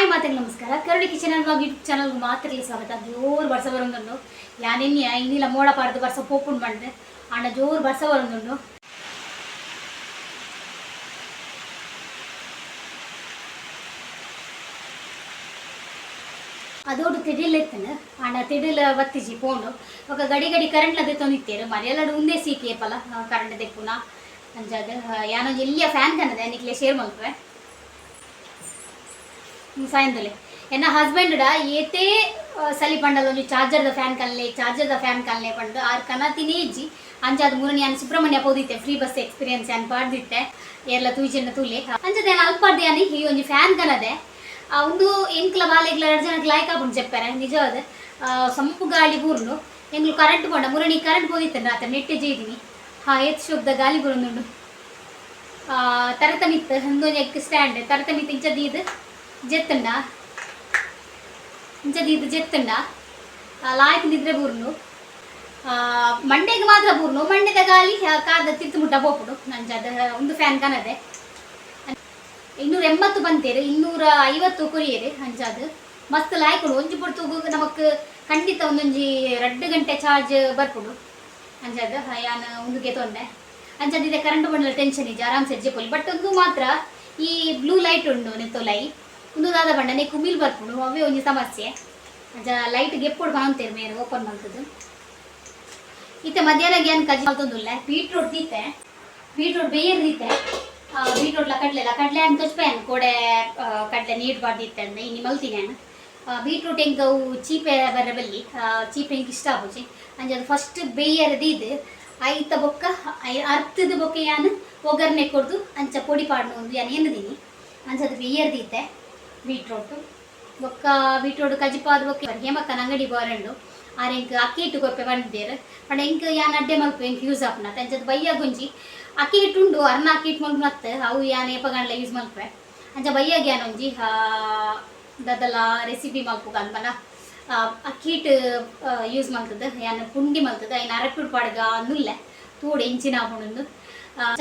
Hi ನಮಸ್ಕಾರ. ಕರಡಿ kitchen ಅಲ್ವಾಗ YouTube ಚಾನಲ್ಗೆ ಮಾತ್ರ ಸ್ವಾಗತ. ಜೋರು ಬರ್ಸ ಬರೋಂದು ಇನ್ನಿಲ್ಲ ಮೋಡ ಪಾಡ್ದು ಬರ್ಸ ಪೋಪುಂಡು ಮಾಡಿದೆ. ಅಣ್ಣ ಜೋರು ಬರ್ಸ ಬರೋಂದು ಅದೋಡು ತಿಡಿಲ್ ಎತ್ತನು. ಅಣ್ಣ ತಿಡಿಲ್ ಬತ್ತಿಜಿ ಪೋಂಡು ಒಕ್ಕ ಗಡಿ ಗಡಿ ಕರೆಂಟ್ ಅದೇ ತೊಂದಿತ್ತೇರು. ಮನೆಯೆಲ್ಲಡು ಒಂದೇ ಸೀಕೇಪಲ್ಲ ಕರೆಂಟ್ ತೆಕ್ಕುನ ಅಂಜಾದ ಯಾನೋ ಎಲ್ಲಿಯ ಫ್ಯಾನ್ ಕನ್ನದೆ ನಿಕ್ಲೆ ಶೇರ್ ಮಲ್ಪೆ ಸಾಯಂಧಲೆ ಎನ್ನ ಹಸ್ಬೆಂಡ್ ಡ ಏತೆ ಸಲಿ ಚಾರ್ಜರ್ ದ ಫ್ಯಾನ್ ಕಲ್ಲೆ ದ ಫ್ಯಾನ್ ಕಲ್ಲೆ ಪಂಡು ಆರು ಕನ ತಿನೇಜಿ ಅಂಜಾದ ಮೂರನೇ ಅನ್ ಸುಬ್ರಹ್ಮಣ್ಯ ಪೋದಿತ್ತೆ ಫ್ರೀ ಬಸ್ ಎಕ್ಸ್ಪೀರಿಯನ್ಸ್ ಅನ್ ಪಾಡ್ದಿತ್ತೆ. ಎಲ್ಲ ತೂಜಿನ ತುಲೆ. ಅಂಚದ ಅಲ್ಪಾಡ್ದೆ ಅನಿ ಈ ಒಂದು ಫ್ಯಾನ್ ಕನದೆ. ಒಂದು ಎಂಕ್ಲ ಬಾಲೆಗ್ಲ ಎರಡು ಜನಕ್ಕೆ ಲಾಯ್ಕ ಆಗ್ಬಿಟ್ಟು ಚೆಪ್ಪಾರೆ ನಿಜವಾದ ಸಂಪು ಗಾಳಿ ಬೂರ್ನು ಎಂಗ್ಳು ಕರೆಂಟ್ ಪಂಡ, ಮೂರನೇ ಕರೆಂಟ್ ಪೋದಿತ್ತೆ ಆತ ನೆಟ್ಟೆ ಜೇದಿನಿ ಹಾ ಏತ್ ಶುಬ್ದ ಗಾಲಿ ಬುರುನುಂಡು ತರತಮಿತ್ ಹಂದೊಂದು ಎಕ್ ಸ್ಟ್ಯಾಂಡ್ ತರತಮಿತ್ ಇಂಚದ ಇದು ಜೆತ್ತಂಡ ಇಂಚ ದೀದ್ ಜೆತ್ತಂಡ ಲಾಯ್ಕ್ ನಿದ್ರೆ ಬೂರ್ನು. ಮಂಡೆಗೆ ಮಾತ್ರ ಬೂರ್ನು. ಮಂಡ್ಯದ ಗಾಳಿ ತಿತ್ತು ಮುಟ್ಟ ನನ್ನ ನಂಜದ ಒಂದು ಫ್ಯಾನ್ ಕನದೆ ಇನ್ನೂರ ಎಂಬತ್ತು ಬಂತೇರು ಇನ್ನೂರ ಐವತ್ತು ಕೊರಿಯರು ಅಂಜಾದ್ ಮಸ್ತ್ ಲಾಯ್ಕು ಒಂಜಿ ಬಿಡ್ತು ನಮಕ್ ಖಂಡಿತ ಒಂದೊಂಜಿ ರಡ್ಡು ಗಂಟೆ ಚಾರ್ಜ್ ಬರ್ಪುಡು. ಅಂಜಾದ ಯಾನ್ ಒಂದುಗೆ ತೋಂಡೆ. ಅಂಜಾದ ಇದೆ ಕರೆಂಟ್ ಬಂಡಲ ಟೆನ್ಷನ್ ಇದೆ ಆರಾಮ್ ಸೆಜ್ಜಿ ಪೊಲಿ ಬಟ್ ಒಂದು ಮಾತ್ರ ಈ ಬ್ಲೂ ಲೈಟ್ ಉಂಡು ನಿಂತು ಒಂದು ದಾದ ಬಂಡ ಕುಮಿಲ್ ಬರ್ಪುಂಡು ಅವೇ ಒಂಜಿ ಸಮಸ್ಯೆ. ಅಂಚ ಲೈಟ್ ಎಪ್ಪುಡು ಬಂತೇರು ಮೇನ್ ಓಪನ್ ಮಾಡ್ತದ್ದು. ಇತ್ತೆ ಮಧ್ಯಾಹ್ನ ಗ್ಯಾನ್ ಕಜಿ ಮಲ್ತೊಂದುಲ್ಲೆ ಬೀಟ್ರೂಟ್ ದೀತೆ ಬೀಟ್ರೂಟ್ ಬೇಯರ್ ದೀತೆ ಬೀಟ್ರೂಟ್ಲ ಕಡ್ಲೆಲ್ಲ ಕಡ್ಲೆ ಅಂತ ತೊಚ್ಪೇನ್ ಕೋಡೆ ಕಡ್ಲೆ ನೀಟ್ ಬಾರ್ದಿತ್ತೆ ಅಂದ್ರೆ ಇನ್ನು ಮಲ್ತೀನಿ ನಾನು. ಬೀಟ್ರೂಟ್ ಹೆಂಗೆ ಅವು ಚೀಪೆ ಬರಬಲ್ಲಿ ಚೀಪೆ ಹೆಂಗೆ ಇಷ್ಟ ಆಗೋಜಿ ಅಂಜ ಅದು ಫಸ್ಟ್ ಬೇಯರ್ದು ಇದು ಐತ ಬೊಕ್ಕ ಅರ್ಥದ ಬೊಕ್ಕ ಯಾನು ಒಗ್ಗರಣೆ ಕೊಡ್ದು ಅಂಚ ಪೊಡಿ ಪಾಡ್ನು ಒಂದು ಯಾನು ಏನದೀನಿ ಅಂಚದು ಬೇಯರ್ದಿತ್ತೆ ಬೀಟ್ರೂಟು ಬೊಕ್ಕ ಬೀಟ್ರೂಟ್ ಕಜಿಪಾದ ಬೊಕ್ಕ ಹೇಮಕ್ಕನ ಅಂಗಡಿ ಬಾರಂಡು ಆರೆ ಇಂಕ್ ಅಕ್ಕಿ ಹಿಟ್ಟು ಗೊಪ್ಪೆ ಬಂದಿದ್ದೇರು. ಪಂಡ ಎಂಕ್ ಯಾನ್ ಅಡ್ಡೆ ಮಲ್ಪ ಎಂಕ್ ಯೂಸ್ ಆಪುನ. ತಂಚದ ಬಯ್ಯ ಗುಂಜಿ. ಅಕ್ಕಿ ಹಿಟ್ಟುಂಡು ಅರ್ನ ಅಕ್ಕಿ ಹಿಟ್ಟು ಮಲ್ಪ ಮತ್ತೆ ಅವು ಯಾನ್ ಏಪಗಂಡ್ಲ ಯೂಸ್ ಮಲ್ಪೆ. ಅಂಚ ಬಯ್ಯಾಗ ಯಾನ್ ಒಂಜಿ ಆ, ದದಲ ರೆಸಿಪಿ ಮಲ್ಪುಗ ಅನ್ಪನ ಆ, ಅಕ್ಕಿ ಹಿಟ್ಟು ಯೂಸ್ ಮಲ್ತದ. ಯಾನ್ ಪುಂಡಿ ಮಲ್ತದ. ಐನ್ ಅರಪಿಡ್ ಪಾಡ್ಗ ಅಂದಿಲ್ಲ ತೂಡು ಇಂಚಿನ ಆಪುಂಡು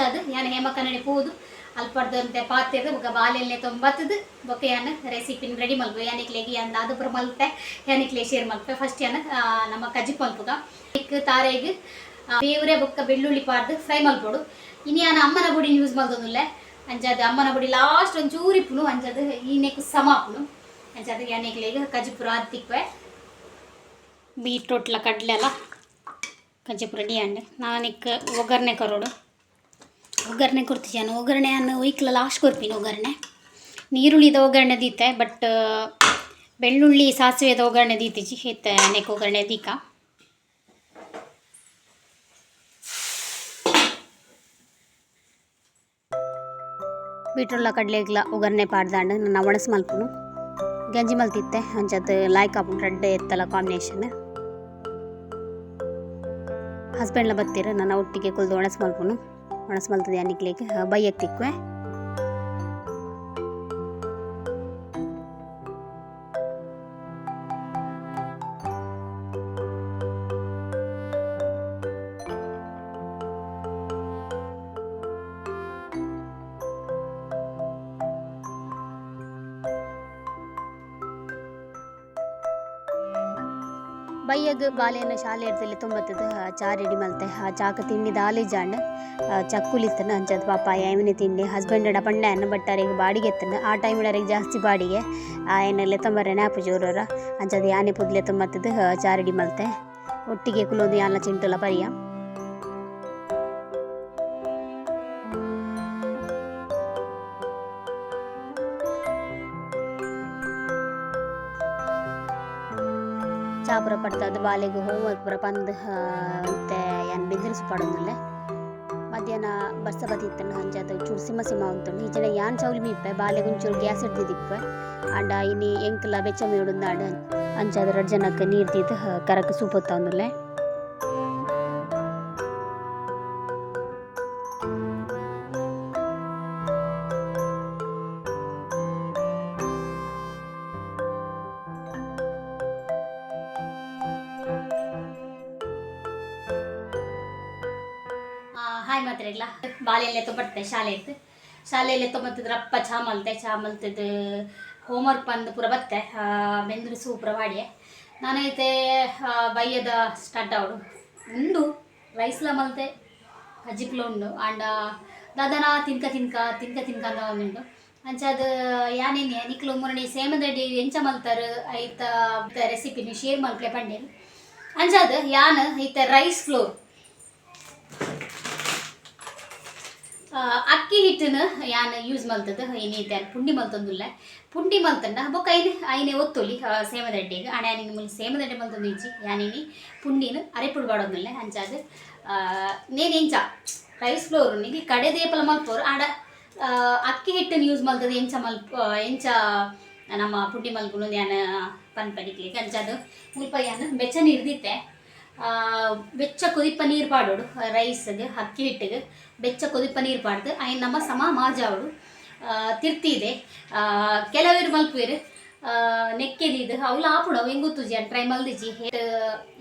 ಅದು ಯಾನ್ ಹೇಮಕ್ಕನಡೆ ಪೋದು. ಅಲ್ಪಡ್ದಂತೆ ಪಾತ್ರೆದು ಬೊಕ ಬಾಲೆಲ್ನೆ ತೊಂಬತ್ತದು ಬೊಕ ಯಾನ ರೆಸಿಪಿನ ರೆಡಿ ಮಲ್ಪು. ಯಾನಿಕ್ಲೆಗಿ ಯಾನ್ ದಾದುಪುರ ಮಲ್ಪೆ ಯಾನಿಕ್ಲೆ ಶೇರ್ ಮಲ್ಪೆ. ಫಸ್ಟ್ ಯಾನ್ ನಮ್ಮ ಕಜ್ಜಿ ಮಲ್ಪುಗ. ಇಕ್ ತಾರೆಗ್ ಬೇವ್ರೆ ಬೊಕ್ಕ ಬೆಳ್ಳುಳ್ಳಿ ಪಾಡ್ದು ಫ್ರೈ ಮಲ್ಪೊಡು. ಇನ್ನು ಅಮ್ಮನ ಬುಡಿ ಯೂಸ್ ಮಲ್ತೊಂದುಲ್ಲೆ ಅಂಜಾದ ಅಮ್ಮನ ಬುಡಿ ಲಾಸ್ಟ್ ಒಂದು ಚೂರಿಪ್ಪುನು ಅಂಚದ ಈನೆಕು ಸಮ ಅಂಜಾದ ಯಾನಿಕ್ಲೆಗ್ ಕಜ್ಜಿಪುರ ಅದು ತಿಕ್ವೆ. ಬೀಟ್ರೂಟ್ಲ ಕಡ್ಲೆ ಕಜ್ಜಿಪು ಡಿ ಅಂಡೆ ನಾನಿಕ್ ಒಗ್ಗರಣೆ ಕರೋಡು. ಒಗ್ಗರಣೆ ಕೊಡ್ತಿದ್ದಾನು ಒಗ್ಗರಣೆ ಅನ್ನು ವೈಕ್ಲ ಲಾಸ್ಟ್ ಕೊರ್ಪಿನ ಒಗ್ಗರಣೆ. ನೀರುಳ್ಳಿದ ಒಗ್ಗರಣೆ ದೀತೆ ಬಟ್ ಬೆಳ್ಳುಳ್ಳಿ ಸಾಸಿವೆದ ಒಗ್ಗರಣೆ ದೀತಿಜಿ ಹೇತೆ ನೆಕ್ ಒಗ್ಗರಣೆ ದೀಕ. ಬೀಟ್ರೋಲ್ಲ ಕಡ್ಲೆಗ್ಲ, ಒಗ್ಗರಣೆ ಪಾಡ್ದಾಂಡು, ನನ್ನ ಒಣಸ್ ಮಲ್ಪುನು. ಗಂಜಿ ಮಲ್ತಿತ್ತೆ ಅಂಚತ್ ಲಾಯ್ಕ್ ಆಪುಂಡು ರೆಡ್ ಎತ್ತಲ ಕಾಂಬಿನೇಷನ್ ಹಸ್ಬೆಂಡ್ಲ ಬತ್ತೀರ ನನ್ನ ಒಟ್ಟಿಗೆ ಕುಲ್ದು ಒಣಸ್ ಮಲ್ಪುನು. ಒಣಸ್ ಮಲ್ತದೆ ಅನ್ನಿಕ್ಲಿಕ್ಕೆ ಬೈಯಕ್ಕೆ ಬಾಲೆನ ಶಾಲೆ ಇರ್ತಲ್ಲಿ ತುಂಬತ್ತದ ಚಾ ರೆಡಿ ಮಲ್ತೆ. ಆ ಚಾಕ ತಿಂಡಿ ದಾಲಿ ಜಾಂಡ್ ಚಕ್ಕುಲಿತ್ತನ ಅಂಚದ ಪಾಪ ಯಾವಿನ ತಿಂಡಿ ಹಸ್ಬೆಂಡ್ ಪಂಡ ಅನ್ನ ಬಟ್ಟಾರಿಗೆ ಬಾಡಿಗೆ ಎತ್ತನ ಆ ಟೈಮಿಡರಿಗೆ ಜಾಸ್ತಿ ಬಾಡಿಗೆ. ಆ ಏನೆಲ್ಲ ತಂಬರ ನ್ಯಾಪು ಜೋರರ. ಅಂಚದ ಯಾನೆ ಪುದ್ಲೆ ತುಂಬತ್ತದ ಚಾ ರೆಡಿ ಮಲ್ತೆ. ಒಟ್ಟಿಗೆ ಕುಲೋದು ಯಾನ ಚಿಂಟುಲ ಪರಿಯ. ಪಡ್ತದ ಬಾಲಿಗೆ ಹೋಮರ್ಕ್ ಬರಪಂದು ಪಂದ್ ಏನು ಬಿದ್ರಿಸ್ ಪಡೋದಿಲ್ಲ ಮಧ್ಯಾಹ್ನ ಬರ್ಸ ಬತ್ತಿತ್ತನ ಹಂಚಾತ ಚೂರು ಸಿಮ ಸಿಮ ಉಂಟು. ಈಜನ ಯಾನ್ ಚೌಲಿ ಮೀಪೆ ಬಾಲೆಗೆ ಒಂಚೂರು ಗ್ಯಾಸ್ ಹಿಡ್ದಿದ್ದಿಪ್ಪ. ಆಂಡ ಇನಿ ಎಂಕಲ ಬೆಚ್ಚ ಮೇಡುಂದಾಡ ಅಂಚಾದ ಎರಡು ಜನಕ್ಕೆ ನೀರು ತೀದು ಕರಕ್ಕೆ ಸೂಪ್ ಹೊತ್ತವನ್ನುಲ್ಲೆ ಬಾಲೆಲ್ಲ ತೊಗೊಬರ್ತೆ ಶಾಲೆ ಇತ್ತು ಶಾಲೆಯಲ್ಲೇ ತೊಂಬತ್ತಿದ್ರ ಅಪ್ಪ ಚಾ ಮಲ್ತೆ ಚಾ ಹೋಮ್ ಹೋಮ್ವರ್ಕ್ ಬಂದು ಪೂರ ಬತ್ತೆ ಬೆಂದ್ರೆ ಸೂಪ್ರ ಮಾಡಿ ನಾನೈತೆ ಬೈಯದ ಸ್ಟಾರ್ಟ್ ಅವಳು. ಉಂಡು ರೈಸ್ಲ ಮಲ್ತೆ, ಅಜ್ಜಿಪ್ಲ ಉಂಡು. ಆಂಡ ದಾದನ ತಿನ್ಕ ತಿನ್ಕ ತಿನ್ಕ ತಿನ್ಕ ಅಂತ ಒಂದುಂಡು ಅಂಚಾದ ಯಾನೇನು ನಿಕ್ಲು ಮುರಣಿ ಸೇಮದಡಿ ಎಂಚ ಮಲ್ತಾರ, ಐತ ರೆಸಿಪಿನ ಶೇರ್ ಮಲ್ಪೆ ಪಂಡೇನು ಅಂಚಾದ ಯಾನ್, ಐತೆ ರೈಸ್ ಫ್ಲೋರ್ ಅಕ್ಕಿ ಹಿಟ್ಟನ ಯಾನ್ ಯೂಸ್ ಮಲ್ತದ ಏನೈತೆ ಅದು ಪುಂಡಿ ಮಲ್ತಂದುಲ್ಲ. ಪುಂಡಿ ಮಲ್ತಂಡ ಬೊಕ್ಕ ಐನೆ ಐನೆ ಒತ್ತೊಲಿ ಸೇಮದಡ್ಡಿಗೆ ಅಣ ಯಾನಿನ ಮುಲ್ ಸೇಮದಡ್ಡೆ ಮಲ್ತಂದು ಇಜ್ಜಿ ಯಾನೇನಿ ಪುಂಡಿನ ಅರೆಪುಡು ಬಾಡೋದಿಲ್ಲ ಹಂಚಾದ. ನೇನು ಎಂಚ ರೈಸ್ ಫ್ಲೋರ್ ನಿಗಿ ಕಡೆ ದೇಪಲ ಮಲ್ಪೋರು. ಆಡ ಅಕ್ಕಿ ಹಿಟ್ಟನ್ನು ಯೂಸ್ ಮಲ್ತದ ಎಂಚ ಮಲ್ಪ ಎಂಚ ನಮ್ಮ ಪುಂಡಿ ಮಲ್ಕೊಂಡು ಯಾನ ಪನ್ ಪಡಿಕ್ಲಿಕ್ಕೆ ಅಂಚದು ಮುಲ್ಪ ಯಾನ, ಬೆಚ್ಚ ನೀರ್ದಿತ್ತೆ. ಬೆಚ್ಚ ಕೊದಿಪ್ಪ ನೀರು ಪಾಡೋಡು ರೈಸ್ಗೆ ಅಕ್ಕಿ ಹಿಟ್ಟಿಗೆ, ಬೆಚ್ಚ ಕೊದಿಪ್ಪ ನೀರು ಪಾಡ್ದು ಅಯ್ಯ ನಮ್ಮ ಸಮ ಮಾಜಾವಡು. ತಿರ್ತಿದೆ ಕೆಲವರು ಮಲ್ಪುವೆರು ನೆಕ್ಕೆದಿದ್ದು ಅವಳು ಆಪುಡು ಹೆಂಗು ಗೊತ್ತುಜಿ ಅನ್ ಟ್ರೈ ಮಲ್ದಿಜಿ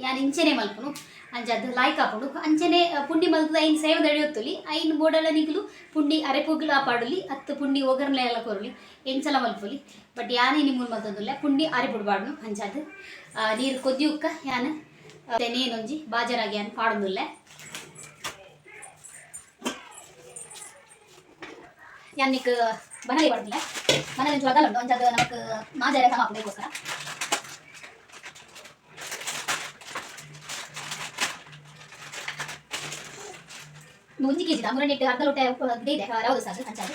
ಯಾನ್ ಇಂಚೆನೆ ಮಲ್ಪುನು ಅದು ಲಾಯ್ಕ್ ಆಪುಡು ಅಂಚನೆ ಪುಂಡಿ ಮಲ್ತು ಐನ್ ಸೇವ್ ದಡಿಯೊತ್ತುಲಿ ಐನ್ ಬೋಡಲ ನಿಗ್ಲು ಪುಂಡಿ ಅರೆಪುಗ್ಲ ಪಾಡುಲಿ, ಹತ್ತು ಪುಂಡಿ ಒಗರ್ಲೆ ಎಲ್ಲ ಕೊರಲಿ ಎಂಚಲ ಮಲ್ಪುಲಿ. ಬಟ್ ಯಾನೇ ನಿಮ್ಮ ಮಲ್ತದಲ್ಲ, ಪುಂಡಿ ಅರೆಪುಡ್ಬಾಡ್ನು ಅದು ನೀರು ಕೊದ್ಯುಕ್ಕ ಯಾನ್? ನೇನೊಂಜಿ ಬಾಜರಾಗಿ ಅನ್ ಪಾಡುದಿಲ್ಲ. ಯಾನಿಕ್ ಬನಲಿ ಪಾಡುದಿಲ್ಲ. ಮನೇಲಿ ಒಂಚೂರು ಅದಲ್ಲ ಉಂಟು ಒಂಚದು ನಮಕ್ ಮಾಜಾರ ಸಮ ಹಾಕ್ಬೇಕೋಸ್ಕರ ಒಂದು ಕೆಜಿ ಮೂರನೇ ಅರ್ಧ ಲೋಟ ಇದೆ. ಇದೆ ಯಾವುದು ಸಾಕು ಹಂಚಾದು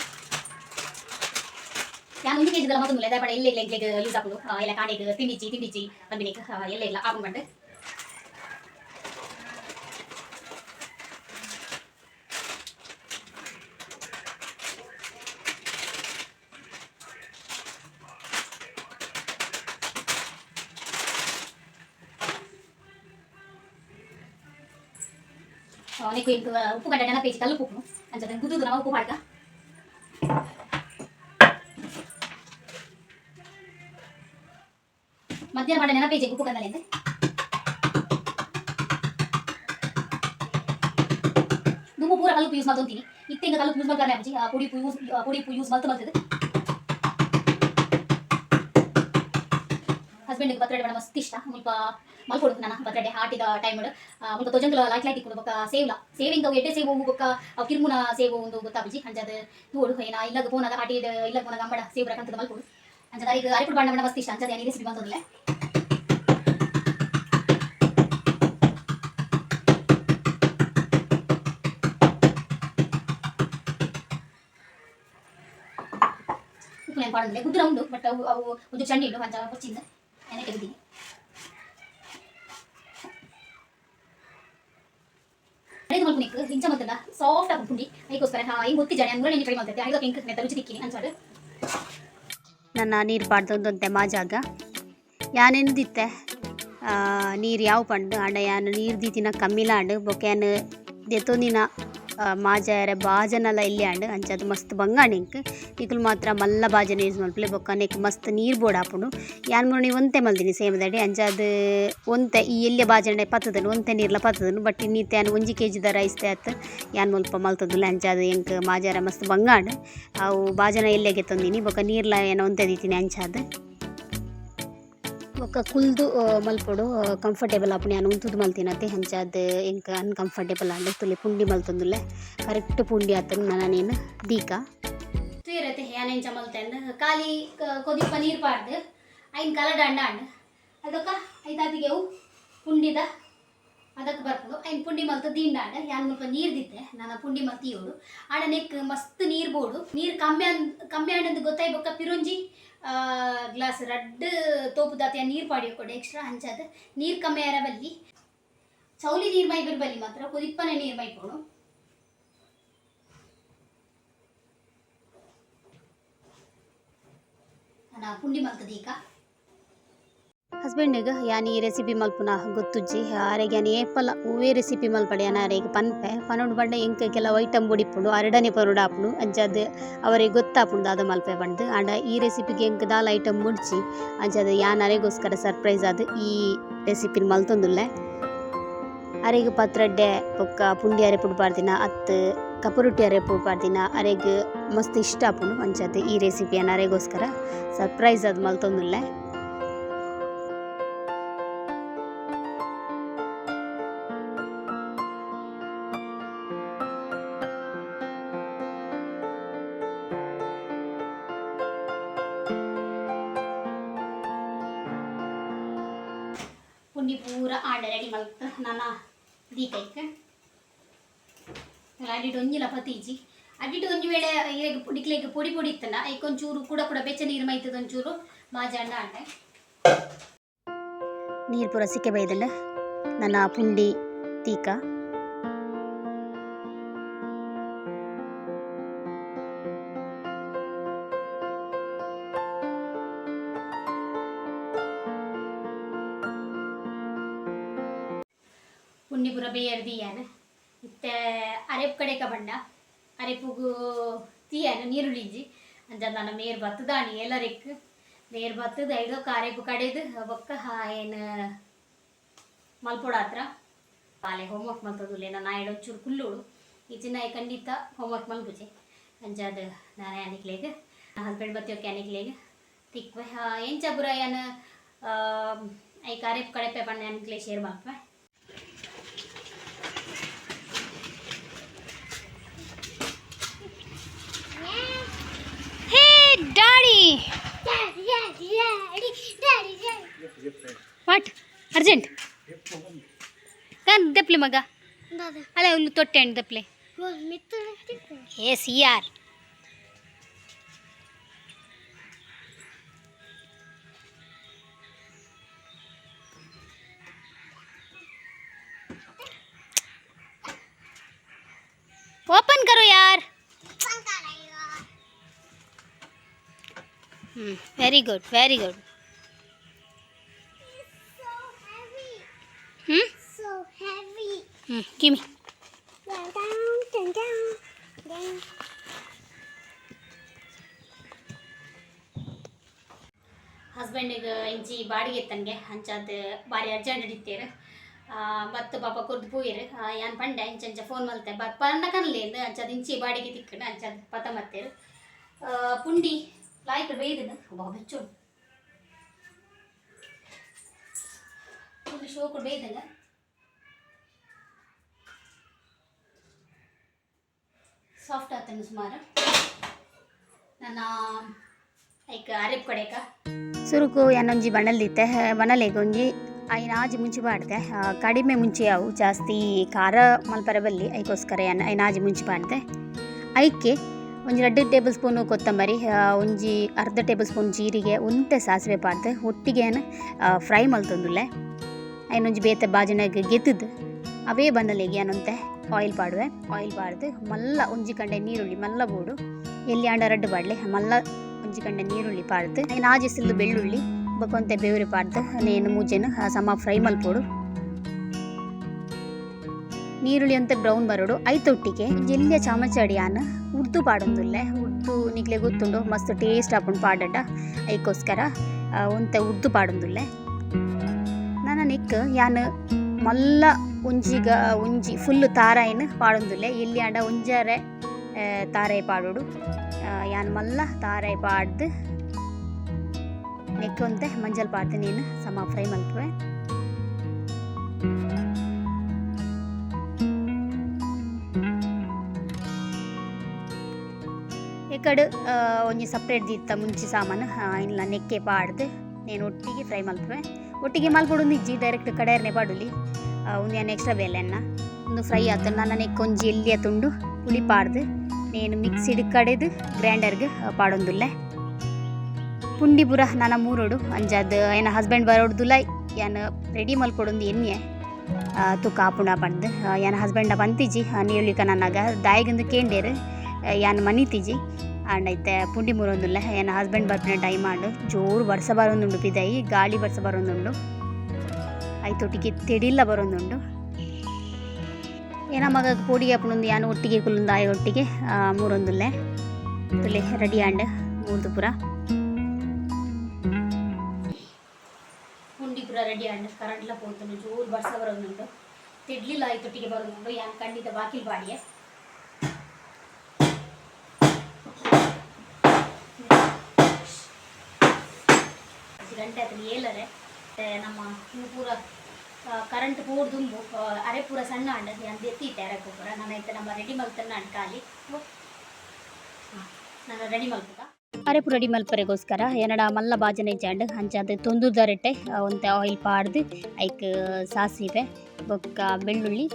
ನಾನು ಒಂದು ಕೆಜಿ ಮೊದಲು ಮುಲ್ಲ ಪಡ ಎಲ್ಲ ಇಲ್ಲ ಇಂಗ್ಲಿಗೆ ಯೂಸ್ ಹಾಕೋದು ಆ, ಎಲ್ಲ ಕಾಣಿಗೆ ತಿಂಡಿಚಿ ತಿಂಡಿಚಿ ಬಂದಿನಿಕ್ ಎಲ್ಲ ಇಲ್ಲ एक उप्पू काढताना पेज घालू खूप आणि त्यात गुदू गुरा उप्पू पाडका ಮಧ್ಯಾಹ್ನ ಮಾಡಿ ನೆನಪೇಜೆ ಉಪ್ಪು ಕನ್ನಲೆ ಅಂತ ದುಮ್ಮು ಪೂರ ಕಲ್ಲು ಯೂಸ್ ಮಾಡ್ಕೊಂತೀನಿ ಇತ್ತಿಂಗ ಕಲ್ಲು ಯೂಸ್ ಮಾಡ್ತಾರೆ ಅಜ್ಜಿ ಪುಡಿ ಯೂಸ್ ಪುಡಿ ಯೂಸ್ ಮಾಡ್ತು ಬರ್ತದೆ ಹಸ್ಬೆಂಡಿಗೆ ಪತ್ರಡೆ ಮಸ್ತ್ ಇಷ್ಟ ಸ್ವಲ್ಪ ಮಲ್ಕೊಡು ನನ್ನ ಬರ್ತಡೆ ಹಾಟಿದ ಟೈಮ್ ಮುಲ್ಪ ತೊಜಂಗ್ಲ ಲೈಕ್ ಲೈಟ್ ಇಕ್ಕೊಡು ಬೊಕ್ಕ ಸೇವ್ಲ ಸೇವಿಂಗ್ ಅವು ಎಡ್ಡೆ ಸೇವು ಬೊಕ್ಕ ಅವು ಕಿರ್ಮುನ ಸೇವು ಒಂದು ಗೊತ್ತಾಬಿಜಿ ಅಂಜದ ನೋಡು ಏನ ಇಲ್ಲಗ ಪೋನಾಗ ಹಾಟಿದ ಇಲ್ಲಗ ಪೋನಾಗ ಅಂಬಡ ಸೇವ್ರ ಕಂತದ ಮಲ್ಕೊಡು ಅಂಜದ ಈಗ ಅರಿಪುಡು ಬಣ್ಣ ಬಣ್ಣ ಮಸ್ತ್ ಇಷ್ಟ ಅಂಜದ ಏನಿದೆ ಸಿಡಿ ಬಂತದಿಲ್ಲ ಉಪ್ಪು ನೆನ್ಪು ಮಾಡೋದಿಲ್ಲ ಗುದ್ರ ಉಂಟು ಬಟ್ ಅವು ಅವು ಒಂದು ಚಂಡಿ ಉಂಟು ಅಂಜ ಕೊಚ್ಚಿಂದ ನೆನೆ ತೆಗೆದಿನಿ ಸಾಫ್ಟ್ ಆಗಿ ಪುಂಡಿ ಅದಕ್ಕೋಸ್ಕರ ಹಿಂಗೆ ಜಾಗ ಜಾಣಿ ನೀನು ಟ್ರೈ ಮಾಡ್ತೈತೆ ಐದು ಹಿಂಗೆ ನೆತ್ತ ರುಚಿ ತಿಕ್ಕಿನಿ ನನ್ನ ನೀರು ಪಾಡ್ದೊಂದಂತೆ ಮಾಜಾಗ ಯಾನೆಂದಿತ್ತೆ? ನೀರು ಯಾವ ಪಂಡು? ಅಂಡ ಯಾನು ನೀರು ದೀತಿನ ಕಮ್ಮಿಲಾಂಡು. ಬೊಕ ಯಾನು ದೆತೊಂದಿನ ಮಾಜಾರ ಬಾಜನಲ ಇಲ್ಲಿ ಆಂಡು ಅಂಚದು ಮಸ್ತ್ ಬಂಗಾಣಿ ಇಂಕ್ ನಿಕುಲು ಮಾತ್ರ ಮಲ್ಲ ಬಾಜನ ಯೂಸ್ ಮಲ್ಪುಲೆ ಬೊಕ್ಕ ನೆಕ್ ಮಸ್ತ್ ನೀರು ಬೋಡ್ ಆಪುಂಡು ಯಾನ್ ಮುರಣಿ ಒಂತೆ ಮಲ್ದಿನಿ ಸೇಮದಡಿ ಅಂಚಾದ್ ಒಂತೆ ಈ ಎಲ್ಲೆ ಬಾಜನ ಪತ್ತದನು, ಒಂತೆ ನೀರ್ಲ ಪತ್ತದನು, ಬಟ್ ಇನ್ನಿತ್ತೆ ಯಾನ್ ಒಂಜಿ ಕೆ ಜಿದ ರೈಸ್ ಆತ್, ಯಾನ್ ಮುಲ್ಪ ಮಲ್ತದುಲ್ಲ ಅಂಚಾದ್ ಎಂಕ್ ಮಾಜಾರ ಮಸ್ತ್ ಬಂಗಾಂಡ್ ಅವು ಬಾಜನ ಎಲ್ಲೆಗೆ ತಂದಿನಿ ಬೊಕ ನೀರ್ಲ ಏನೋ ಒಂತೆ ದೀತಿನಿ ಅಂಚಾದ್ ಬೊಕ ಕುಲ್ದು ಮಲ್ಪೊಡು ಕಂಫರ್ಟೇಬಲ್ నేను ನಾನು ಉಂತುದು ಮಲ್ತಿನತೆ ಹಂಚಾದ್ ಎಂಕ ಅನ್ಕಂಫರ್ಟೇಬಲ್ ಆಂಡ್ ತುಲೆ ಪುಂಡಿ ಮಲ್ತೊಂದುಲ್ಲೆ. ಕರೆಕ್ಟ್ ಪುಂಡಿ ಆತನು ದೀಕ ನೀನು, ದೀಕ. ಇರತ್ತೆ ಯಾನೆಂಚ ಮಲ್ತಂಡು ಖಾಲಿ ಕೊದಿಪ್ಪ ನೀರು ಪಾಡ್ದು. ಐನ್ ಕಲಡ ಅಂಡ ಅಂಡ್ ಅದಕ್ಕ ಐತಾತಿಗೆ ಪುಂಡಿದ. ಅದಕ್ಕೆ ಬರ್ಕೊಂಡು ಐನ್ ಪುಂಡಿ ಮಲ್ತ ದಿಂಡ ಅಂಡ ಯಾನ್ ಮುಲ್ಪ ನೀರು ದಿತ್ತೆ ನಾನು ಪುಂಡಿ ಮಲ್ತಿ ಇವಳು ಆಡ ಮಸ್ತ್ ನೀರು ಬೋಡು ನೀರು ಕಮ್ಮಿ ಅಂದ್, ಕಮ್ಮಿ ಅಂಡ್ ಗೊತ್ತಾಯ್ ಬೊಕ್ಕ ಪಿರುಂಜಿ ಗ್ಲಾಸ್ ರಡ್ಡ್ ತೋಪು ದಾತಿಯ ನೀರು ಪಾಡಿ ಕೊಡೆ ಎಕ್ಸ್ಟ್ರಾ ಹಂಚದ. ನೀರು ಕಮ್ಮಿ ಆರ ಬಲ್ಲಿ. ಚೌಲಿ ನೀರು ಮೈ ಬಲ್ಲಿ ಮಾತ್ರ, ಕುದಿಪ್ಪನೆ ನೀರು ಮೈಕೊಂಡು ನಾನು ಪುಂಡಿ ಈಗ ಹಸ್ಬೆಂಡಿಗೆ, ಯಾನಿ, ಈ ರೆಸಿಪಿ ಮಲ್ಪುನ ಗೊತ್ತುಜ್ಜಿ. ಆರೆಗೆ ಯಾನಿ ಏಪಲ ಹೂವೇ ರೆಸಿಪಿ ಮಲ್ಪಡೆ ಯಾನ ಆರೆಗೆ ಪನ್ಪೆ. ಪನೊಡು ಬಂಡ ಎಂಕ ಕೆಲವು ಐಟಮ್ ಬೊಡಿಪ್ಪುಂಡು ಅರಡನೆ ಪನೊಡು ಆಪುಂಡು ಅಂಜಾದ ಅವರಿಗೆ ಗೊತ್ತಾಪುಂಡು ದಾದ ಮಲ್ಪೆ ಬಂದು. ಆಂಡ ಈ ರೆಸಿಪಿಗೆ ಎಂಕ್ ದಾಲ್ ಐಟಮ್ ಮುಡ್ಚಿ, ಅಂಜಾದ ಯಾನ್ ಅರೆಗೋಸ್ಕರ ಸರ್ಪ್ರೈಸ್ ಅದು ಈ ರೆಸಿಪಿನ ಮಲ್ತೊಂದುಲ್ಲೆ. ಅರೆಗ್ ಪತ್ರಡ್ಡೆ ಬೊಕ್ಕ ಪುಂಡಿ ಅರೆಪುಡು ಪಾಡ್ದಿನ, ಅತ್ತು ಅರೆ ಪುಡ್ ಪಾಡ್ದಿನ ಅರೆಗ್ ಮಸ್ತ್ ಇಷ್ಟ ಆಪುಂಡು ಅಂಚಾದ್ ಈ ರೆಸಿಪಿಯನ್ನು ಅರೆಗೋಸ್ಕರ ಸರ್ಪ್ರೈಸ್ ಅದು ಮಲ್ತೊಂದುಲ್ಲೆ. ಪುಡಿಕ್ಲೆಗ್ ಪೊಡಿ ಪೊಡಿ ಇತ್ತನ ಐಕ್ ಒಂಚೂರು ಕೂಡ ಕೂಡ ಬೆಚ್ಚ ನೀರು ಮೈತದ ಒಂಚೂರು ಮಾಜಾಂಡ ಆಂಡೆ ನೀರು ಪೂರ ಸಿಕ್ಕೆ ಬೈದಲ್ಲ ನನ್ನ ಪುಂಡಿ ತೀಕ. ಪುಂಡಿ ಪೂರ ಬೇಯರ್ ದಿಯಾನ ಇತ್ತೆ ಅರೆಪ್ ಕಡೆಕ ಬಂಡ ಅರೆಪುಗು ತೀಯನ ನೀರುಳ್ಳಿಜ್ಜಿ ಅಂಜ ನನ್ನ ಮೇರ್ ಬತ್ತದಾಣಿ ಎಲ್ಲರಿಕ್ ಮೇರ್ ಬತ್ತದ ಐದು ಕಾರೆಪು ಕಡೆದು ಬೊಕ್ಕ ಏನು ಮಲ್ಪೊಡ ಹತ್ರ ಪಾಲೆ ಹೋಮ್ವರ್ಕ್ ಮಲ್ತದುಲ್ಲೆ ನನ್ನ ಆಯ್ಡು ಒಂಚೂರು ಕುಲ್ಲುಡು ಈಚಿನ ಖಂಡಿತ ಹೋಮ್ವರ್ಕ್ ಮಲ್ಪುಜೆ ಅಂಚಾದ ನಾನು ಅನಿಕ್ಲೇಗ ಹಸ್ಬೆಂಡ್ ಬತ್ತಿಯೋಕೆ ಅನಿಕ್ಲೇಗ ತಿಕ್ವೆ ಎಂಚ ಬುರ ಏನು ಐ ಕಾರೆಪ್ ಕಡೆಪೆ ಬಣ್ಣ ಅನಿಕ್ಲೆ ಶೇರ್ ಮಾಡ್ವೆ ಹೇ ಡ್ಯಾಡಿ ವಾಟ್ ಅರ್ಜೆಂಟ್ ನಾನು ದಪ್ಲೆ ಮಗ ಅಲ್ಲ ಹುಲ್ಲು ತೊಟ್ಟೆ ಹಣ್ಣು ದಪ್ಲೆ ಎಸ್ ಯಾರ್ ಹ್ಞೂ ವೆರಿ ಗುಡ್ ವೆರಿ ಗುಡ್ ಹ್ಞೂ ಕಿಮಿ ಹಸ್ಬೆಂಡಿಗೆ ಇಂಚಿ ಬಾಡಿಗೆ ಇತ್ತನ್ಗೆ ಹಂಚದ ಭಾರಿ ಅರ್ಜೆಂಟ್ ಹಿಡಿತೀರ ಬತ್ತು ಪಾಪ ಕುರ್ದು ಪೂಯಿರ್. ಏನು ಪಂಡೆ ಇಂಚ ಇಂಚ ಫೋನ್ ಮಲ್ತೆ ಬತ್ ಪಂಡ ಕನ್ಲಿ ಅಂಚದ ಇಂಚಿ ಬಾಡಿಗೆ ತಿಕ್ಕಣ ಅಂಚದ ಪತ ಮತ್ತೇರು. ಪುಂಡಿ ಆ, ಪುಂಡಿ ಲಾಯ್ಕ ಬೇಯ್ದನು ಒಬ್ಬ ಬೆಚ್ಚೋಡು ಪುಂಡಿ ಶೋಕು ಬೇಯ್ದಂಗ ಸಾಫ್ಟ್ ಆತನು ಸುಮಾರು ನನ್ನ ಐಕ ಅರೆಪ್ ಕಡೆಕ ಸುರುಕು ಏನೊಂಜಿ ಬಣಲ್ದಿತ್ತೆ ಬಣಲೆಗ್ ಒಂಜಿ ಐನ ಆಜಿ ಮುಂಚಿ ಪಾಡ್ದೆ ಕಡಿಮೆ ಮುಂಚೆ ಅವು ಜಾಸ್ತಿ ಖಾರ ಮಲ್ಪರೆ ಬಲ್ಲಿ ಐಕೋಸ್ಕರ ಏನು ಐನಾಜಿ ಮುಂಚಿ ಪಾಡ್ದೆ ಐಕ್ಕೆ ಒಂಜಿ ಎರಡು ಟೇಬಲ್ ಸ್ಪೂನು ಕೊತ್ತಂಬರಿ ಒಂಜಿ ಅರ್ಧ ಟೇಬಲ್ ಸ್ಪೂನ್ ಜೀರಿಗೆ ಉಂತೆ ಸಾಸಿವೆ ಪಾಡ್ದೆ ಒಟ್ಟಿಗೆ ಫ್ರೈ ಮಲ್ತೊಂದುಲ್ಲೆ. ಐನೊಂಜಿ ಬೇತೆ ಬಾಜಿನ ಗೆದ್ದು ಅವೇ ಬಂದಲ್ಲಿ ಏನಂತೆ ಆಯಿಲ್ ಪಾಡುವೆ. ಆಯಿಲ್ ಪಾಡ್ದು ಮಲ್ಲ ಒಂಜಿ ಕಂಡೆ ನೀರುಳ್ಳಿ, ಮಲ್ಲ ಬೋಡು. ಎಲ್ಲಿ ಅಂಡ ರಡ್ಡು ಪಾಡ್ಲೆ ಮಲ್ಲ ಒಂಜಿ ಕಂಡೆ ನೀರುಳ್ಳಿ ಪಾಡ್ದು. ಐನು ಆಜಿಸಿಲ್ದು ಬೆಳ್ಳುಳ್ಳಿ ಬಕ್ಕಂತೆ ಬೇವ್ರಿ ಪಾಡ್ದು ನೇನು ಮೂಜೆನು ಸಮ ಫ್ರೈ ಮಲ್ಪೋಡು. ನೀರುಳ್ಳಿ ಅಂತ ಬ್ರೌನ್ ಬರೋಡು. ಐತೊಟ್ಟಿಗೆ ಜಿಲ್ಲೆ ಚಾಮಚಡಿ ಅಡಿಯಾನ ಉರ್ದು ಪಾಡೊಂದುಲ್ಲೆ. ಉರ್ದು ನಿಗ್ಲೆ ಗೊತ್ತುಂಡು. ಮಸ್ತ್ ಟೇಸ್ಟ್ ಆಪುಂಡು ಪಾಡಡ್ಡ ಐಕೋಸ್ಕರ ಒಂತೆ ಉರ್ದು ಪಾಡೊಂದುಲ್ಲೆ. ನನ್ನ ನಿಕ್ ಯಾನ್ ಮಲ್ಲ ಒಂಜಿಗ ಒಂಜಿ ಫುಲ್ ತಾರಾಯಿನ ಪಾಡೊಂದುಲ್ಲೆ. ಎಲ್ಲಿ ಆಂಡ ಉಂಜಾರೆ ತಾರಾಯಿ ಪಾಡೋಡು. ಯಾನ್ ಮಲ್ಲ ತಾರಾಯಿ ಪಾಡ್ದು ನೆಕ್ಕೊಂತೆ ಮಂಜಲ್ ಪಾಡ್ದು ನೀನು ಸಮ ಫ್ರೈ ಮಲ್ಪುವೆ. ಕಡೆ ಒಂಜಿ ಸಪ್ರೇಟ್ ದಿತ್ತ ಮುಂಚೆ ಸಾಮಾನು. ಇಲ್ಲ ನೆಕ್ಕೆ ಪಾಡ್ದು. ನೀನು ಒಟ್ಟಿಗೆ ಫ್ರೈ ಮಲ್ಪುವೆ. ಒಟ್ಟಿಗೆ ಮಲ್ಪೊಡು ನಿಜ್ಜಿ ಡೈರೆಕ್ಟ್ ಕಡೆಯರ್ನೆ ಪಾಡುಲಿ. ಒಂದು ಏನು ಎಕ್ಸ್ಟ್ರಾ ಬೇಲೆನ್ನ ಒಂದು ಫ್ರೈ ಆತ ನನ್ನ ನೆಕ್ ಒಂಜಿ ಎಲ್ಲಿ ತುಂಡು ಪುಳಿ ಪಾಡ್ದು. ನೇನು ಮಿಕ್ಸಿಡ್ ಕಡೆದು ಗ್ರ್ಯಾಂಡರ್ಗೆ ಪಾಡೊಂದುಲ್ಲೆ. ಪುಂಡಿ ಪುರ ನನ್ನ ಮೂರೋಡು. ಅಂಜಾದ ಏನು ಹಸ್ಬೆಂಡ್ ಬರೋಡ್ದುಲ್ಲ ಏನು ರೆಡಿ ಮಲ್ಕೊಡೊಂದು ಎಣ್ಣೆ ತೂಕ ಆಪುಣ ಪಂದು. ಏನು ಹಸ್ಬೆಂಡ ಬಂತಿಜಿ ನೀಳ್ಲಿಕ್ಕ ನನಗೆ ದಾಯಿಗಂದು ಕೇಂಡೇರು ಏನು ಮನಿತಿಜಿ. ಆಂಡ ಐತೆ ಪುಂಡಿ ಮುರೊಂದುಲ್ಲ. ಏನು ಹಸ್ಬೆಂಡ್ ಬರ್ಪಿನ ಟೈಮ್ ಆಂಡು ಜೋರು ಬರ್ಸ ಬರೋಂದುಂಡು ಪಿದಾಯಿ ಗಾಳಿ ಬರ್ಸ ಬರೊಂದುಂಡು. ಐತೊಟ್ಟಿಗೆ ತಿಡಿಲ್ಲ ಬರೋಂದುಂಡು. ಏನ ಮಗ ಕೂಡಿ ಅಪ್ಪನೊಂದು ಯಾನು ಒಟ್ಟಿಗೆ ಕುಲ್ಲೊಂದು ಆಯ ಒಟ್ಟಿಗೆ ಮೂರೊಂದುಲ್ಲೆ. ತುಲೆ ರೆಡಿ ಆಂಡ್ ಮೂರ್ದು ಪುರ. ಪುಂಡಿ ಪುರ ರೆಡಿ ಆಂಡ್ ಕರೆಂಟ್ಲ ಪೋತುಂಡು ಜೋರು ಬರ್ಸ ಬರೋದುಂಡು ತಿಡ್ಲಿಲ್ಲ ಐತೊಟ್ಟಿಗೆ ಬರೋದು ಯಾನ್ ಖಂಡಿತ ಬಾಕಿಲ್ ಬಾಡಿಯೇ ಗಂಟೆ ಆಯ್ತು ಏಳರೆ. ನಮ್ಮ ಇವು ಪೂರ ಕರೆಂಟ್ ಪೂರ್ ದುಂಬು ಆ, ಅರೆ ಪೂರ ಸಣ್ಣ ಅಂಡದು ಅಂದು ಎತ್ತಿಟ್ಟೆ ಅರೆ ಪೂರ ನಾನು ಆಯ್ತು ನಮ್ಮ ರೆಡಿ ಮಲ್ತನ್ನ ಅಂಡ್ ಖಾಲಿ. ನಾನು ರೆಡಿ ಮಲ್ತದ ಅರೆಪು ರೆಡಿ ಮಲ್ಪರೆಗೋಸ್ಕರ ಏನಡ ಮಲ್ಲ ಬಾಜನೆ ಜಾಂಡ್ ಅಂಚಾದ ತೊಂದುದರಟ್ಟೆ ಒಂದು ಆಯಿಲ್ ಪಾಡ್ದು ಐಕ್ ಸಾಸಿವೆ ಬೊಕ್ಕ ಬೆಳ್ಳುಳ್ಳಿ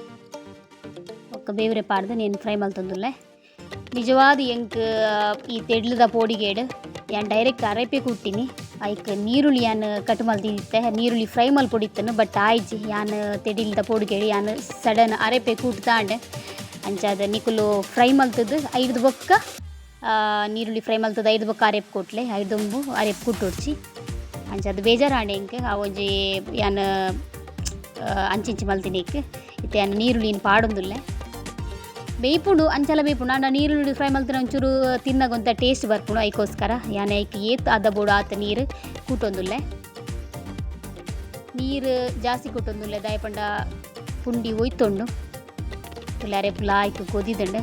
ಬೊಕ್ಕ ಬೇವ್ರೆ ಪಾಡ್ದು ನೀನು ಫ್ರೈ ಮಲ್ತೊಂದುಲ್ಲೆ ನಿಜವಾದ ಎಂಕ್ ಈ ತೆಡ್ಲದ ಪೋಡಿಗೇಡು ಏನು ಡೈರೆಕ್ಟ್ ಅರೆಪೆ ಕುಟ್ಟಿನಿ. ಐಕ್ ನೀರುಳ್ಳಿ ಯಾನ್ ಕಟ್ ಮಲ್ದಿತ್ತೆ ನೀರುಳ್ಳಿ ಫ್ರೈ ಮಲ್ಪೊಡಿತ್ತನು ಬಟ್ ಆಯ್ಜಿ ಯಾನ್ ತೆಡಿಲ್ದ ಪೋಡಿಗೇಡು ಯಾನ್ ಸಡನ್ ಅರೆಪೆ ಕುಟ್ತಾಂಡ್ ಅಂಚಾದ ನಿಕುಲು ಫ್ರೈ ಮಲ್ತದ್ದು ಐದು ಬೊಕ್ಕ ನೀರುಳಿ ನೀರುಳ್ಳಿ ಫ್ರೈ ಮಲ್ತದ ಐದು ಬೊಕ್ಕ ಅರೆಪ್ ಕೊಟ್ಲೆ ಐದೊಂಬು ಅರೆಪ್ ಕುಟ್ಟೊಡ್ಚಿ ಅಂಚಾದ ಬೇಜಾರಾಂಡೆ ಹಿಂಗೆ ಒಂಜಿ ಯಾನ್ ಅಂಚಿಂಚಿ ಮಲ್ತಿನಿಕ್ ಇತ್ತೆ ಯಾನ್ ನೀರುಳ್ಳಿನ ಪಾಡೊಂದುಲ್ಲೆ. ಬೇಯ್ಪುಂಡು ಅಂಚಲ ಬೇಯ್ಪುಂಡು ಆಂಡ ನೀರುಳ್ಳಿ ಫ್ರೈ ಮಲ್ತಿನ ಒಂಚೂರು ತಿನ್ನಗೊಂತ ಟೇಸ್ಟ್ ಬರ್ಪುಂಡು ಐಕೋಸ್ಕರ ಯಾನೆ ಐಕ್ ಏತ್ ಆದ ಬೋಡು ಆತ ನೀರು ಕೂಟೊಂದುಲ್ಲೆ. ನೀರು ಜಾಸ್ತಿ ಕೊಟ್ಟೊಂದುಲ್ಲೆ ದಾಯಪಂಡ ಪುಂಡಿ ಒಯ್ತೊಂಡು ಪುಲಾ ಆಯ್ತು ಕೊದಿದಂಡು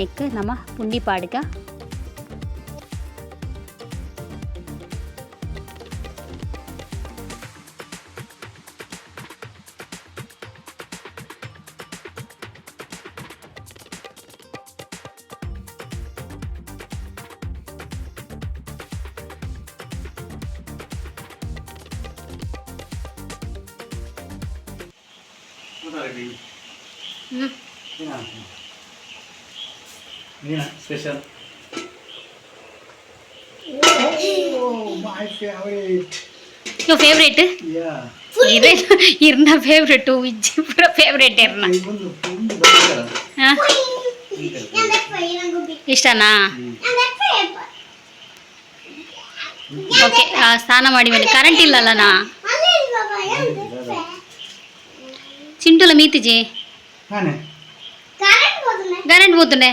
ನೆಕ್ ನಮ್ಮ ಪುಂಡಿ ಪಾಡ್ಗ. மீனா ஸ்பெஷல் யோ ஃபேவரேட் యా ఇరే ఇర్న ఫేవరెట్ విజ్జి పూర ఫేవరెట్ ఇర్న ಇಷ್ಟನಾ ಓಕೆ ಸ್ನಾನ ಮಾಡಿ ಬನ್ನಿ ಕರೆಂಟ್ ಇಲ್ಲಲ್ಲನಾ సింటుల మీతిజే కరెంట్ పోతుండే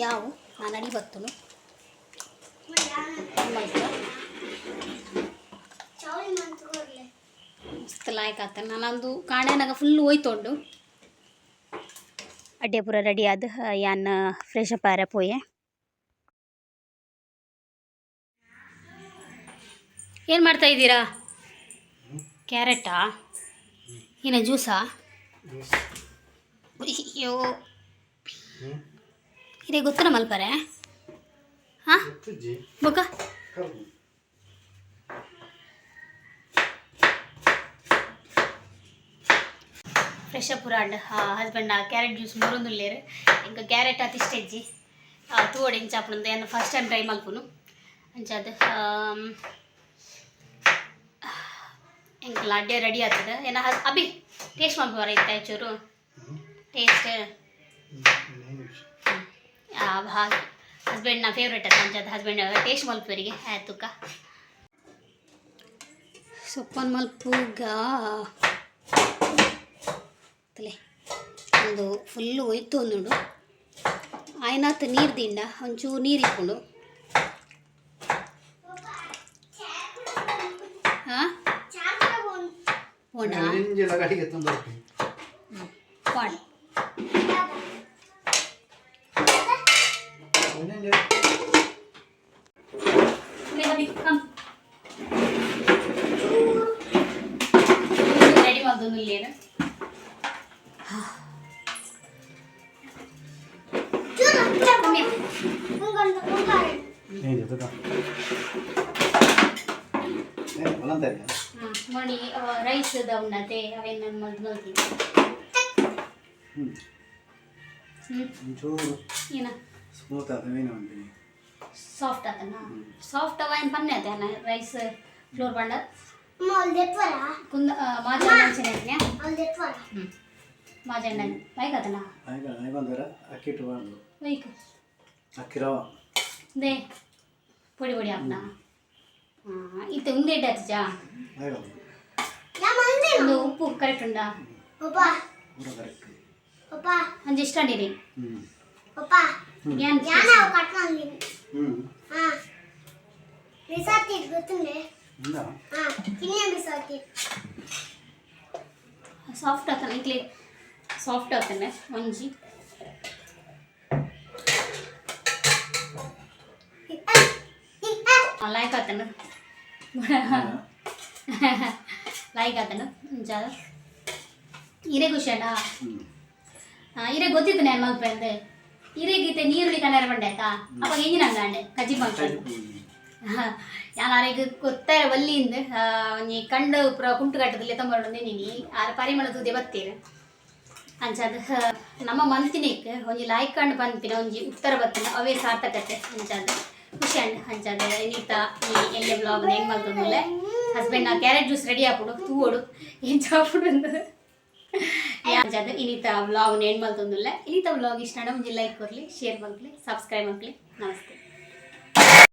ಯಾವು ನಾನು ಅಡಿ ಬತ್ತನು ಮಸ್ತ್ ಲಾಯ್ಕ್ ಆತ ನಾನಂದು ಕಾಣ್ಯಾನಾಗ ಫುಲ್ ಹೋಯ್ತೊಂಡು ಅಡ್ಡೆ ಪೂರ ರೆಡಿ ಆದ ಯಾನ್ ಫ್ರೆಶ್ ಅಪ್ ಆರ ಪೋಯೆ. ಏನು ಮಾಡ್ತಾ ಇದ್ದೀರಾ? ಕ್ಯಾರೆಟಾ? ಏನ ಜ್ಯೂಸಾ? ಅಯ್ಯೋ ಇದೇ ಗೊತ್ತನ ಮಲ್ಪಾರೆ ಹಾಂ? ಬೊಕ್ಕ. ಫ್ರೆಶ್ ಅಪ್ ಪುರಾಂಡ್ ಹಸ್ಬೆಂಡ್ ಕ್ಯಾರೆಟ್ ಜ್ಯೂಸ್ ಮುರುಂದುಲ್ಲೇರು ಇಂಕ ಕ್ಯಾರೆಟ್ ಅತಿ ಸ್ಟೆಜ್ಜಿ ತೂವಡೆ ಇಂಚ ಆಪುಂಡು ಏನು ಫಸ್ಟ್ ಟೈಮ್ ಟ್ರೈ ಮಲ್ಪುನು ಅಂಚದು ಎಂಕ ಲಾಡ್ಡೆ ರೆಡಿ ಆಗ್ತದೆ. ಏನ ಅಭಿ ಟೇಸ್ಟ್ ಮಾಡ್ಬೋರ ಇತ್ತ ಚೂರು ಟೇಸ್ಟ್ ಹಾಗೆ. ಹಸ್ಬೆಂಡ್ ನಾ ಫೇವ್ರೇಟ್ ಅದ. ಅಂಚದು ಹಸ್ಬೆಂಡ್ ಟೇಸ್ಟ್ ಮಲ್ಪುವರಿಗೆ ಆಯ್ತುಕ ಸೊಪ್ಪನ್ ಮಲ್ಪುಗ ತಲೆ ಒಂದು ಫುಲ್ಲು ಒಯ್ತು ನೋಡು ಆಯ್ನಾತ್ ನೀರು ದಿಂಡ ಒಂಚೂರು ನೀರು ಇಕ್ಕೊಂಡು ಹಾಂ ಚಾಪಡ ಬೋನ್ ಓಣ ನಿಂಜೆಲ್ಲ ಗಾಡಿಗೆ ತಂದು ಪಾಡ್ ರೆಡಿ ಮಾಡೋದು ఏం చెప్తా ಮಣಿ ರೈಸ್ ದೌನತೆ ಅವೇನು ಮದ್ದು ನೋಡಿ ಏನ ಸ್ಮೂತ್ ಆದವೇನು ಅಂತೀನಿ ಸಾಫ್ಟ್ ಆತನ ಸಾಫ್ಟ್ ಅವ ಏನು ಪನ್ನೆ ಆತ ರೈಸ್ ಫ್ಲೋರ್ ಬಂಡ ಕುಂದ ಮಾಜೆ ಹಂಚಿನ ಮಾಜೆ ಹಣ್ಣ ಬೈಕ್ ಆತನ ಬೈಕ್ ಬಂದರ ಅಕ್ಕಿ ಇಟ್ಟು ಬಾರ್ದು ಬೈಕ್ అక్కిరావా దే పొడి పొడి అప్పుడా ఇది ఉంది అచ్చా ఉప్పు కరెక్ట్ ఉందా అది ఇష్టం ఇది రిసార్ట్ గుర్తుండే రిసార్ట్ ಸಾಫ್ಟ್ ಆಗ್ತಾನೆ ಕ್ಲೇ ಸಾಫ್ಟ್ ಆಗ್ತಾನೆ ಒಂಜಿ ಲೈಕ್ ಆಗ್ತಾನೆ ಲೈಕ್ ಆಗ್ತಾನೆ ಜಾಗ ಇರೇ ಖುಷಿ ಅಣ್ಣ ಹ್ಞೂ ಇರೇ ಗೊತ್ತಿತ್ತು ನಾನು ಮಲ್ಪ ಅಂದೆ ಇರೇಗೀತೆ ನೀರುಳ್ಳಿ ಕಣ್ಣರ ಬಂಡೆ ಆಯ್ತಾ ಅಪ್ಪ ಹೆಂಜಿನಂಗ ಅಂಡೆ ಕಜ್ಜಿ ಮಲ್ಪಂಡು ഞാൻ ആരേക്ക് കൊത്ത വല്ലിണ്ട് ಒಂಜಿ ಕಂಡು ಪುರ ಕುಂಟುಗಟ್ಟದಲ್ಲಿ ತಂಬರೊಂದು ನೀನಿ ಆರ ಪರಿಮಳ ತೂದೆ ಬತ್ತೀರ ಅಂಚಾದ ನಮ್ಮ ಮಂತಿನೇಕ್ ಒಂಜಿ ಲಾಯ್ಕ್ ಕಂಡು ಪಂಪಿನ ಒಂಜಿ ಉತ್ತರ ಬತ್ತಿನ ಅವೇ ಸಾರ್ಥಕತೆ ಅಂಚಾದ ಖುಷಿ ಅಂಡ್ ಹಂಚಂದ್ರೆ ಇನ್ನಿತ ಈ ಎಲ್ಲೆ ಬ್ಲಾಗ್ ಹೆಂಗ್ ಮಲ್ತೊಂದುಲ್ಲೆ ಹಸ್ಬೆಂಡ್ ನಾ ಕ್ಯಾರೆಟ್ ಜ್ಯೂಸ್ ರೆಡಿ ಹಾಪುಡು ತೂವೋಡು ಏನ್ ಚಾಪುಡು ಅಂಚಾದ ಇನ್ನಿತ ಬ್ಲಾಗ್ ನೇಣ್ ಮಲ್ತೊಂದುಲ್ಲೆ ಇನ್ನಿತ ಬ್ಲಾಗ್ ಇಷ್ಟ. ಒಂಜಿ ಲೈಕ್ ಕೊರ್ಲಿ ಶೇರ್ ಮಾಡ್ಲಿ ಸಬ್ಸ್ಕ್ರೈಬ್ ಮಾಡ್ಲಿ ನಮಸ್ತೆ.